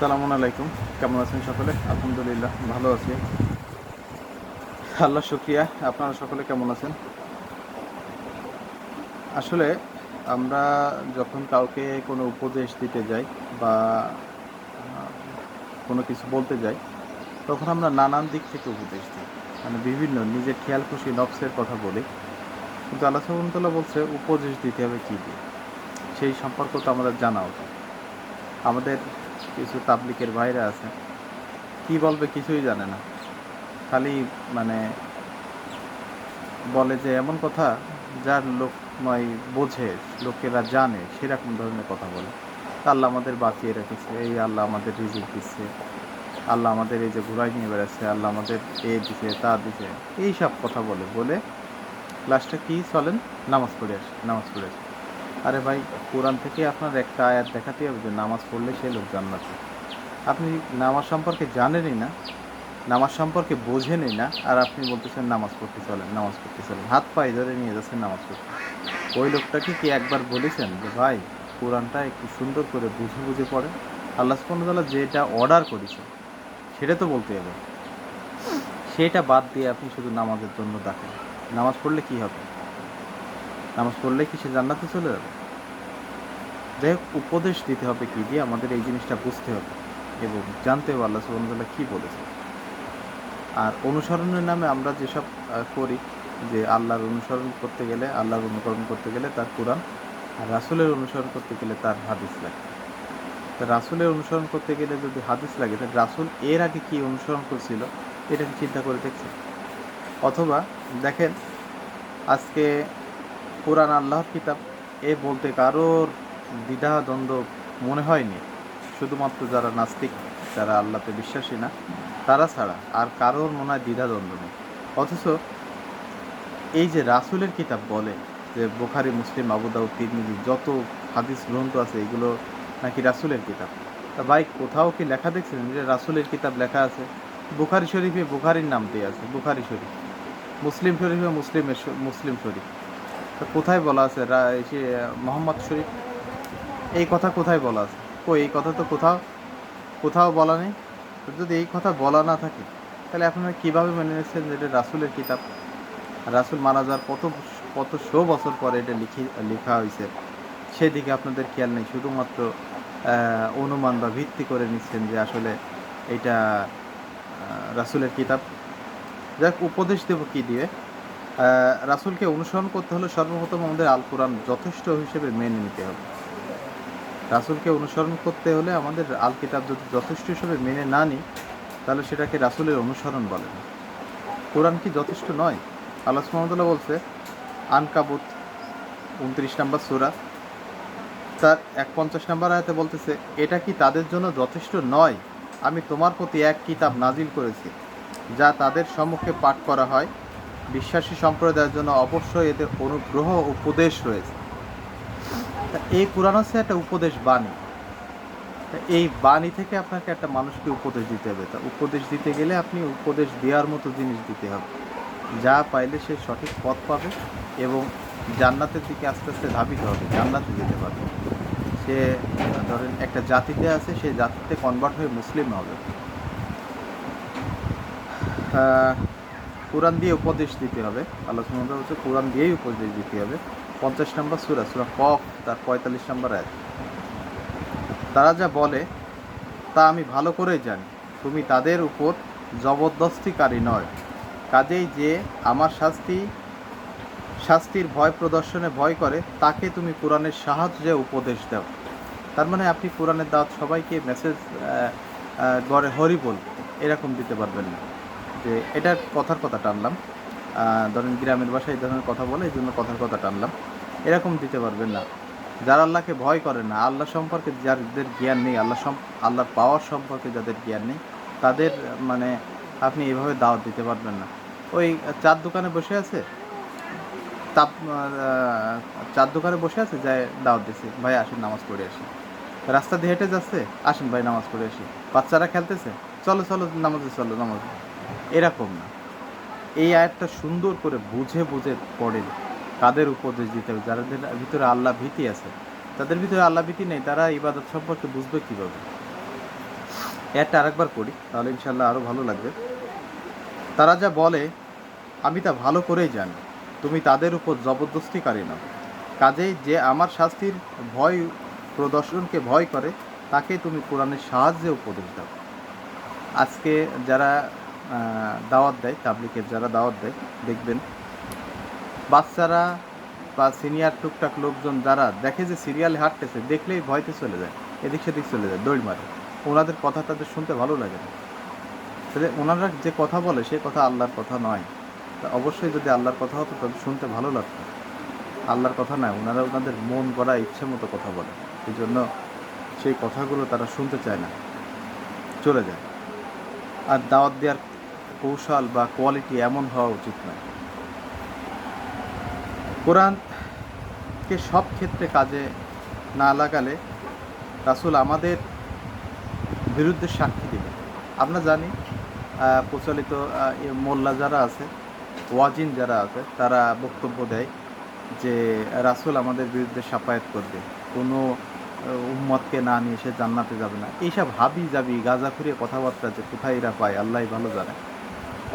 সালামু আলাইকুম। কেমন আছেন সকলে? আলহামদুলিল্লাহ, ভালো আছি। আল্লাহ শুক্রিয়া। আপনারা সকলে কেমন আছেন? আসলে আমরা যখন কাউকে কোনো উপদেশ দিতে যাই বা কোনো কিছু বলতে যাই, তখন আমরা নানান দিক থেকে উপদেশ দিই। মানে বিভিন্ন, নিজের খেয়াল খুশি নকশের কথা বলি। কিন্তু আল্লাহ সাবন্তলা বলছে, উপদেশ দিতে হবে কী দিয়ে? সেই সম্পর্ক তো আমাদের জানা উচিত। আমাদের কিছু তাবলিকের বাইরে আছে। কি বলবে কিছুই জানে না। খালি মানে বলে যে এমন কথা যার লোক নয় বোঝে, লোকেরা জানে, সেরকম ধরনের কথা বলে। আল্লাহ আমাদের বাঁচিয়ে রেখেছে, এই আল্লাহ আমাদের রিজিক দিচ্ছে। আল্লাহ আমাদের এই যে ঘুরাই নিয়ে বেড়াচ্ছে, আল্লাহ আমাদের এ দিছে, তা দিছে। এই সব কথা বলে বলে লাস্টে কি চলেন? নামাজ পড়ে আসে, নামাজ পড়ে আসে। আরে ভাই, কোরআন থেকে আপনার একটা আয়াত দেখাতে হবে যে নামাজ পড়লে সে লোক জান্নাতে। আপনি নামাজ সম্পর্কে জানেনই না, নামাজ সম্পর্কে বোঝেনই না, আর আপনি বলতেছেন নামাজ পড়তে চলেন, নামাজ পড়তে চলেন। হাত পায়ে ধরে নিয়ে যাচ্ছেন নামাজ পড়তে। ওই লোকটাকে কি একবার বলেছেন যে, ভাই, কোরআনটা একটু সুন্দর করে বুঝে বুঝে পড়ে? আল্লাহ সুবহানাহু যেটা অর্ডার করেছে, সেটা তো বলতে হবে। সেটা বাদ দিয়ে আপনি শুধু নামাজের জন্য দেখেন নামাজ পড়লে কি হবে? নামাজ পড়লে কি সে জান্নাতে চলে যাবে? যাই হোক, উপদেশ দিতে হবে কি দিয়ে আমাদের এই জিনিসটা বুঝতে হবে এবং জানতে হবে আল্লাহ সুবহানাহু কি বলেছে আর অনুসরণের নামে আমরা যেসব করি যে আল্লাহর অনুসরণ করতে গেলে, আল্লাহর অনুকরণ করতে গেলে তার কোরআন আর রাসুলের অনুসরণ করতে গেলে তার হাদিস লাগে। তা রাসুলের অনুসরণ করতে গেলে যদি হাদিস লাগে, তাহলে রাসুল এর আগে কি অনুসরণ করছিল, এটা চিন্তা করে দেখছে অথবা দেখেন, আজকে কোরআন আল্লাহর কিতাব, এ বলতে কারোর দ্বিধা দ্বন্দ্ব মনে হয়নি। শুধুমাত্র যারা নাস্তিক, যারা আল্লাহতে বিশ্বাসী না, তারা ছাড়া আর কারোর মনে হয় দ্বিধা দ্বন্দ্ব নেই। অথচ এই যে রাসুলের কিতাব বলে যে বোখারি, মুসলিম আবুদাউ তিরমিজি, যত হাদিস গ্রন্থ আছে, এগুলো নাকি রাসুলের কিতাব। তা ভাই, কোথাও কি লেখা দেখছিলেন যে রাসুলের কিতাব লেখা আছে? বুখারি শরীফে বুখারির নাম দিয়ে আছে, বুখারি শরীফ। মুসলিম শরীফে মুসলিমের মুসলিম শরীফ। কোথায় বলা আছে? মোহাম্মদ শরীফ, এই কথা কোথায় বলা আছে? কই, এই কথা তো কোথাও কোথাও বলা নেই। যদি এই কথা বলা না থাকে, তাহলে আপনারা কীভাবে মেনে নিচ্ছেন যে এটা রাসুলের কিতাব? রাসুল মারা যাওয়ার কত কত শো বছর পরে এটা লিখি, লেখা হয়েছে সেদিকে আপনাদের খেয়াল নেই। শুধুমাত্র অনুমান বা ভিত্তি করে নিচ্ছেন যে আসলে এটা রাসুলের কিতাব। যাক, উপদেশ দেব কী দিয়ে? রাসুলকে অনুসরণ করতে হলে সর্বপ্রথম আমাদের আল কোরআন যথেষ্ট হিসেবে মেনে নিতে হবে। রাসুলকে অনুসরণ করতে হলে আমাদের আল কিতাব যদি যথেষ্ট হিসেবে মেনে না নিই, তাহলে সেটাকে রাসুলের অনুসরণ বলে না। কোরআন কি যথেষ্ট নয়? আল্লাহ সুহামদুল্লাহ বলছে, আনকাবুত, উনত্রিশ নম্বর সুরা। তার এক পঞ্চাশ নম্বর আয়তে বলতেছে, এটা কি তাদের জন্য যথেষ্ট নয়? আমি তোমার প্রতি এক কিতাব নাজিল করেছি, যা তাদের সম্মুখে পাঠ করা হয়। বিশ্বাসী সম্প্রদায়ের জন্য অবশ্যই এদের অনুগ্রহ উপদেশ রয়েছে। তা এই কোরআন হচ্ছে একটা উপদেশ বাণী। তা এই বাণী থেকে আপনাকে একটা মানুষকে উপদেশ দিতে হবে। তা উপদেশ দিতে গেলে আপনি উপদেশ দেওয়ার মতো জিনিস দিতে হবে। যা পাইলে সে সঠিক পথ পাবে এবং জান্নাতের দিকে আস্তে আস্তে ধাবিত হবে, জান্নাতে যেতে পারবে। সে, ধরেন একটা জাতিতে আছে, সেই জাতিতে কনভার্ট হয়ে মুসলিম হবে। কোরআন দিয়ে উপদেশ দিতে হবে। আল্লাহ সুমন্দ হচ্ছে কোরআন দিয়েই উপদেশ দিতে হবে। পঞ্চাশ নম্বর সুরা সুরা কফ, তার পঁয়তাল্লিশ নম্বর এক তারা যা বলে, তা আমি ভালো করেই জানি। তুমি তাদের উপর জবরদস্তিকারী নয়। কাজেই যে আমার শাস্তি, শাস্তির ভয় প্রদর্শনে ভয় করে, তাকে তুমি কোরআনের সাহায্যে উপদেশ দাও। তার মানে আপনি কোরআনের দাওয়াত সবাইকে মেসেজ গড়ে হরি বল এরকম দিতে পারবেন না। যে এটার কথার কথা টানলাম। ধরেন গ্রামের বাসায় এই ধরনের কথা বলে, এই জন্য কথার কথা টানলাম। এরকম দিতে পারবেন না। যারা আল্লাহকে ভয় করে না, আল্লাহ সম্পর্কে যাদের জ্ঞান নেই, আল্লাহ আল্লাহর পাওয়ার সম্পর্কে যাদের জ্ঞান নেই, তাদের মানে আপনি এভাবে দাওয়াত দিতে পারবেন না। ওই চার দোকানে বসে আছে? তাপ চার দোকানে বসে আছে? যায় দাওয়াত দিছে। ভাই, আসেন, নামাজ পড়ে আসি। রাস্তা দিয়ে হেঁটে যাচ্ছে? আসেন, ভাই, নামাজ পড়ে আসি। বাচ্চারা খেলতেছে? চলো চলো, নামাজে চলো, নামাজ। এরকম না। এই আয়াতটা সুন্দর করে বুঝে বুঝে পড়ে। কাদের উপদেশ দিতে হবে? যাদের ভিতরে আল্লাহ ভীতি আছে, তাদের ভিতরে আল্লাহ ভীতি নেই, তারা ইবাদত সম্পর্কে বুঝবে কীভাবে? এটা আরেকবার করি তাহলে ইনশাল্লাহ আরও ভালো লাগবে। তারা যা বলে, আমি তা ভালো করেই জানি। তুমি তাদের উপর জবরদস্তিকারী নও। কাজেই যে আমার শাস্তির ভয়, প্রদর্শনকে ভয় করে তাকে তুমি কোরআনের সাহায্যে উপদেশ দাও। আজকে যারা দাওয়াত দেয় তাবলিকের যারা দাওয়াত দেয়, দেখবেন। বাচ্চারা বা সিনিয়র টুকটাক লোকজন যারা দেখে যে সিরিয়ালে হাঁটতেছে, দেখলেই ভয়তে চলে যায়, এদিক সেদিক চলে যায়, দৌড় মারে। ওনাদের কথা তাদের শুনতে ভালো লাগে না। তাহলে ওনারা যে কথা বলে, সে কথা আল্লাহর কথা নয়। তা অবশ্যই যদি আল্লাহর কথা হতো তাদের শুনতে ভালো লাগতো। আল্লাহর কথা নয়, ওনারা ওনাদের মন করা ইচ্ছে মতো কথা বলে। এই জন্য সেই কথাগুলো তারা শুনতে চায় না। চলে যায়। আর দাওয়াত দেওয়ার কৌশল বা কোয়ালিটি এমন হওয়া উচিত নয় কোরআনকে সব ক্ষেত্রে কাজে না লাগালে রাসূল আমাদের বিরুদ্ধে সাক্ষী দেবে আমরা জানি প্রচলিত মোল্লা যারা আছে, ওয়াজিন যারা আছে, তারা বক্তব্য দেয় যে রাসূল আমাদের বিরুদ্ধে সাফায়াত করবে। কোনো উম্মতকে না নিয়ে সে জান্নাতে যাবে না। এইসব হাবি যাবি গাঁজা ফুরিয়ে কথাবার্তা যে কোথায় এরা পায় আল্লাহ ভালো জানে।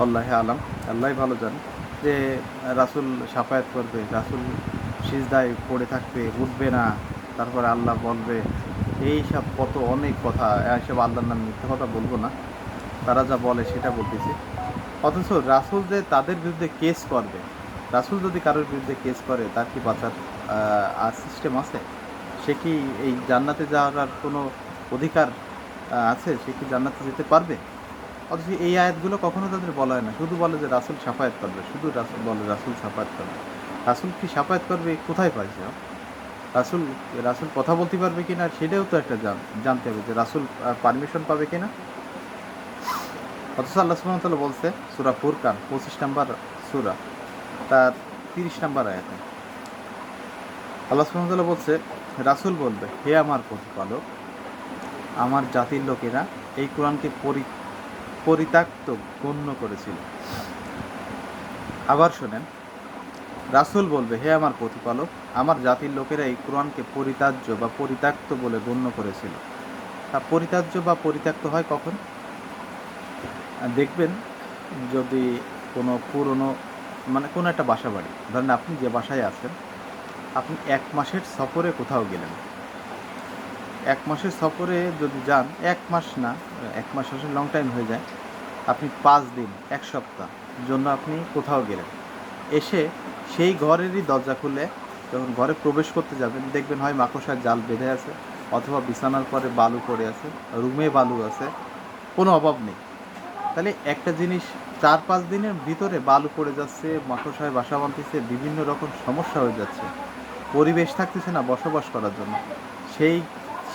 আল্লাহ আলাম, আল্লাহ ভালো জানে যে রাসূল সাফায়াত করবে, রাসূল সিজদায় পড়ে থাকবে, উঠবে না, তারপরে আল্লাহ বলবে, এই সব কত অনেক কথা এসব আল্লাহর নাম মিথ্যা কথা বলব না, তারা যা বলে সেটা বলতেছি। অথচ রাসূল যে তাদের বিরুদ্ধে কেস করবে, রাসূল যদি কারোর বিরুদ্ধে কেস করে, তার কি বাঁচার আর সিস্টেম আছে? সে কি এই জান্নাতে যাওয়ার কোনো অধিকার আছে? সে কি জান্নাতে যেতে পারবে? অথচ এই আয়াতগুলো কখনো তাদের বলা হয় না। শুধু বলে যে রাসুল সাফায়াত করবে, শুধু রাসুল বলে রাসূল সাফায়াত করবে। রাসুল কি সাফায়াত করবে, কোথায় পাইছে? রাসূল রাসূল কথা বলতে পারবে কি না সেটাও তো একটা জান, জানতে হবে যে রাসূল পারমিশন পাবে কি না অথচ আল্লাহ ওয়া তাআলা বলছে, সুরা ফুরকান, পঁচিশ নাম্বার সুরা তার তিরিশ নাম্বার আয়াতে। আল্লাহ ওয়া তাআলা বলছে, রাসূল বলবে, হে আমার প্রতিপালক, আমার জাতির লোকেরা, এই কোরআনকে পরি পরিত্যক্ত গণ্য করেছিল। আবার শোনেন, রাসূল বলবে, হে আমার প্রতিপালক, আমার জাতির লোকেরা এই কোরআনকে পরিত্যাজ্য বা পরিত্যক্ত বলে গণ্য করেছিল। তা পরিত্যাজ্য বা পরিত্যক্ত হয় কখন? দেখবেন, যদি কোনো পুরনো মানে কোনো একটা বাসা বাড়ি ধরেন আপনি যে বাসায় আছেন, আপনি এক মাসের সফরে কোথাও গেলেন এক মাসের সফরে যদি যান, এক মাস না, এক মাস আসলে লং টাইম হয়ে যায়। আপনি পাঁচ দিন, এক সপ্তাহ জন্য আপনি কোথাও গেলেন। এসে সেই ঘরেরই দরজা খুলে যখন ঘরে প্রবেশ করতে যাবেন, দেখবেন হয় মাকড়সার জাল বেঁধে আছে অথবা বিছানার পরে বালু পড়ে আছে, রুমে বালু আছে, কোনো অভাব নেই। তাহলে একটা জিনিস, চার পাঁচ দিনের ভিতরে বালু পড়ে যাচ্ছে, মাকড়সায় বাসা বাঁধতেছে, বিভিন্ন রকম সমস্যা হয়ে যাচ্ছে। পরিবেশ থাকতেছে না বসবাস করার জন্য। সেই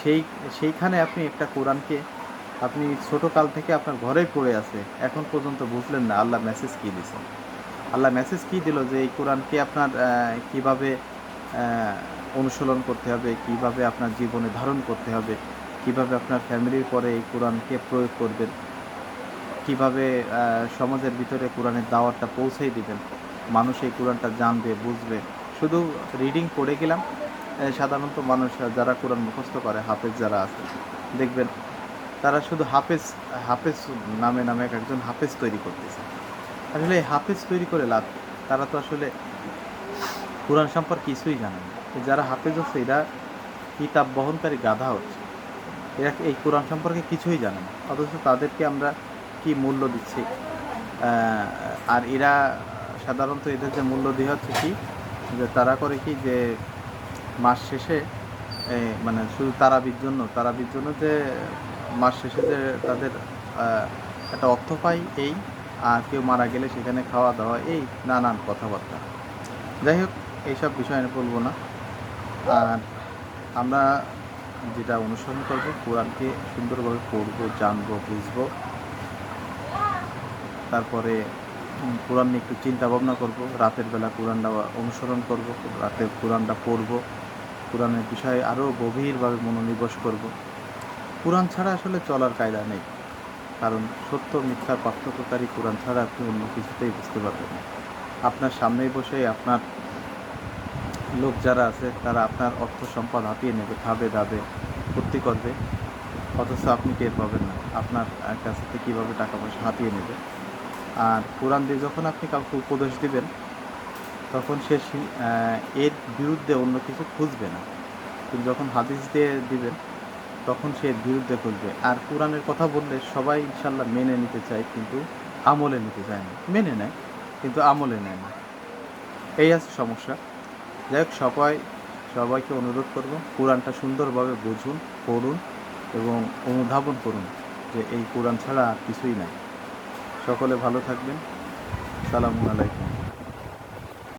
সেই, সেইখানে আপনি একটা কোরআনকে আপনি ছোট কাল থেকে আপনার ঘরে পড়ে আছে, এখন পর্যন্ত বুঝলেন না, আল্লাহ মেসেজ কী দিছে? আল্লাহ মেসেজ কী দিল যে এই কোরআনকে আপনার কীভাবে অনুশীলন করতে হবে, কীভাবে আপনার জীবনে ধারণ করতে হবে, কীভাবে আপনার ফ্যামিলির পরে এই কোরআনকে প্রয়োগ করবেন, কীভাবে সমাজের ভিতরে কোরআনের দাওয়াতটা পৌঁছেই দিবেন, মানুষ এই কোরআনটা জানবে, বুঝবে। শুধু রিডিং পড়ে গেলাম সাধারণত মানুষ যারা কোরআন মুখস্থ করে, হাফেজ যারা আছে, দেখবেন তারা শুধু হাফেজ হাফেজ নামে নামে এক একজন হাফেজ তৈরি করতেছে। আসলে এই হাফেজ তৈরি করে লাভ, তারা তো আসলে কোরআন সম্পর্কে কিছুই জানে না। যারা হাফেজ হচ্ছে এরা কিতাব বহনকারী গাধা হচ্ছে। এরা এই কোরআন সম্পর্কে কিছুই জানে না। অথচ তাদেরকে আমরা কি মূল্য দিচ্ছি? আর এরা সাধারণত এদের যে মূল্য দেওয়া হচ্ছে কি? যে তারা করে কি যে মাস শেষে মানে শুধু তারাবির জন্য তারাবির জন্য যে মাস শেষে যে তাদের একটা অর্থ পাই এই, আর কেউ মারা গেলে সেখানে খাওয়া দাওয়া এই নানান কথাবার্তা। যাই হোক, এইসব বিষয় আমি বলব না। আর আমরা যেটা অনুসরণ করব, কোরআনকে সুন্দরভাবে পড়ব, জানব, বুঝব। তারপরে কোরআন নিয়ে একটু চিন্তা ভাবনা করব। রাতের বেলা কোরআনটা অনুসরণ করব রাতে কোরআনটা পড়ব। কোরআনের বিষয়ে আরও গভীরভাবে মনোনিবেশ করব। কোরআন ছাড়া আসলে চলার কায়দা নেই, কারণ সত্য মিথ্যার পার্থক্যকারী কোরআন ছাড়া আপনি অন্য কিছুতেই বুঝতে পারবেন না। আপনার সামনেই বসে আপনার লোক যারা আছে, তারা আপনার অর্থ সম্পদ হাতিয়ে নেবে খাবে দাবে ফুর্তি করবে। অথচ আপনি টের পাবেন না, আপনার কাছ থেকে কীভাবে টাকা পয়সা হাতিয়ে নেবে। আর কোরআন দিয়ে যখন আপনি কাউকে উপদেশ দিবেন তখন সে এর বিরুদ্ধে অন্য কিছু খুঁজবে না। কিন্তু যখন হাদিস দিয়ে দিবেন, তখন সে বিরুদ্ধে খুঁজবে। আর কোরআনের কথা বললে সবাই ইনশাল্লাহ মেনে নিতে চায়, কিন্তু আমলে নিতে চায় না। মেনে নেয়, কিন্তু আমলে নেয় না। এই আছে সমস্যা। যাই হোক, সবাই, সবাইকে অনুরোধ করব, কোরআনটা সুন্দরভাবে বুঝুন, পড়ুন এবং অনুধাবন করুন যে এই কোরআন ছাড়া আর কিছুই নাই। সকলে ভালো থাকবেন। সালামু আলাইকুম।